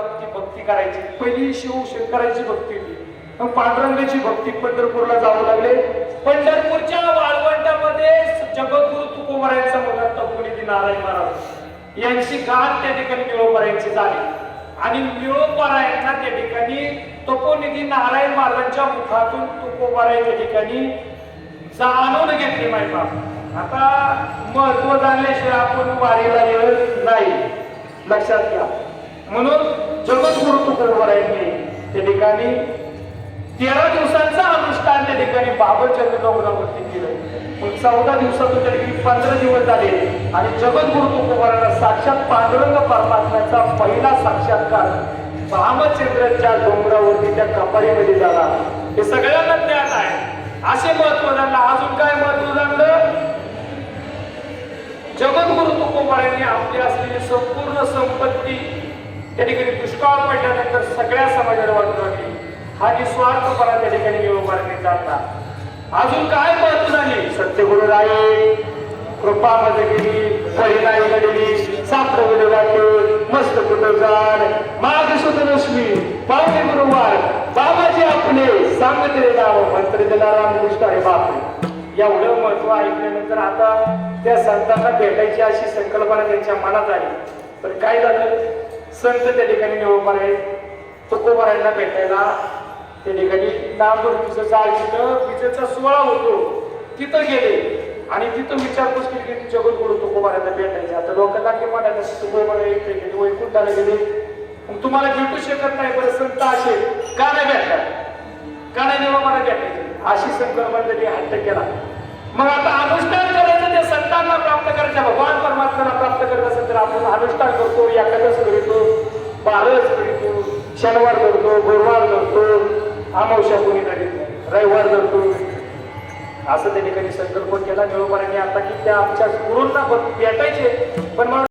ती भक्ती करायची. पहिली शिव शंकराची भक्ती होती. मग पांडुरंगाची भक्ती पंढरपूरला जावं लागले. पंढरपूरच्या वाळवंटामध्ये जगद्गुरु तुकोबरायचा मुलगा तपकुली नारायण महाराज यांची गाठ त्या ठिकाणी मिळोबरायांची झाली. आणि मिळोबरायांना त्या ठिकाणी तपोनिधी नारायण महाराजांच्या मुखातून तुकोबरायांच्या ठिकाणी जाणून घेतली माहिती आता महत्त्व जाणल्याशिवाय आपण वारीला येत नाही. लक्षात घ्या. म्हणून जगद्गुरु तुकडवरांनी त्या ठिकाणी तेरा दिवसांचा अनुष्ठान त्या ठिकाणी बाबरचंद्र डोंगरावरती केलं. मग चौदा दिवसातून त्या ठिकाणी पंधरा दिवस झाले. आणि जगद्गुरु तुकडवरांना साक्षात पांडुरंग परमात्म्याचा पहिला साक्षात्कार रामचंद्राच्या डोंगरावरती त्या कपारीमध्ये झाला. हे सगळ्यांना ज्ञान आहे. असे महत्त्व जाणलं. अजून काय महत्त्व जाणलं? जगद्गुरु तुकोबाळ्यांनी आपली असलेली संपूर्ण संपत्ती त्या ठिकाणी दुष्काळ पडल्यानंतर सगळ्या समाजाला वाटू लागली. हा निस्वार्थपणा त्या ठिकाणी व्यवहाराने जाता अजून काय महत्त्व झाली? सत्यगुरु राई कृपा मध्ये गेली परिणाई घडली सात्र गुरु वाटे मस्त कुटुंबार माघ सुतलक्ष्मी पावले गुरुवार. बाबाजी आपले सांगते रे नाव मंत्र दिला रामकृष्ण आहे बापरे. एवढं महत्त्व ऐकल्यानंतर आता त्या संतांना भेटायची अशी संकल्पना त्यांच्या मनात आली. पण काय झालं? संत त्या ठिकाणी निवडणार आहे तुकोबारायला भेटायला. त्या ठिकाणी नामदुर्गीचं जाळ तिथं विजेचा सोहळा होतो. तिथं गेले. आणि तिथं विचारपूस केली की जगद्गुरु तुकोबारायला भेटायचे. आता लोकांना की म्हणायला तुकोबारा इथे गेले वैकुंठाला गेले. मग तुम्हाला भेटू शकत नाही बरं संत असे. का नाही भेटतात का नाही देवा मला भेटायचे? अशी संकल्पना त्यांनी हट्ट केला. मग आता अनुष्ठान करायचं ते संतांना प्राप्त करायचं. भगवान परमात्म्याला प्राप्त करत तर आपण अनुष्ठान करतो एखादच करतो बारस करतो शनिवार करतो गुरुवार करतो अमावश्या कोणी रविवार करतो असं त्यांनी कधी संकल्प केला निरोपाराने आता की त्या आमच्या गुरूंना भेटायचे. पण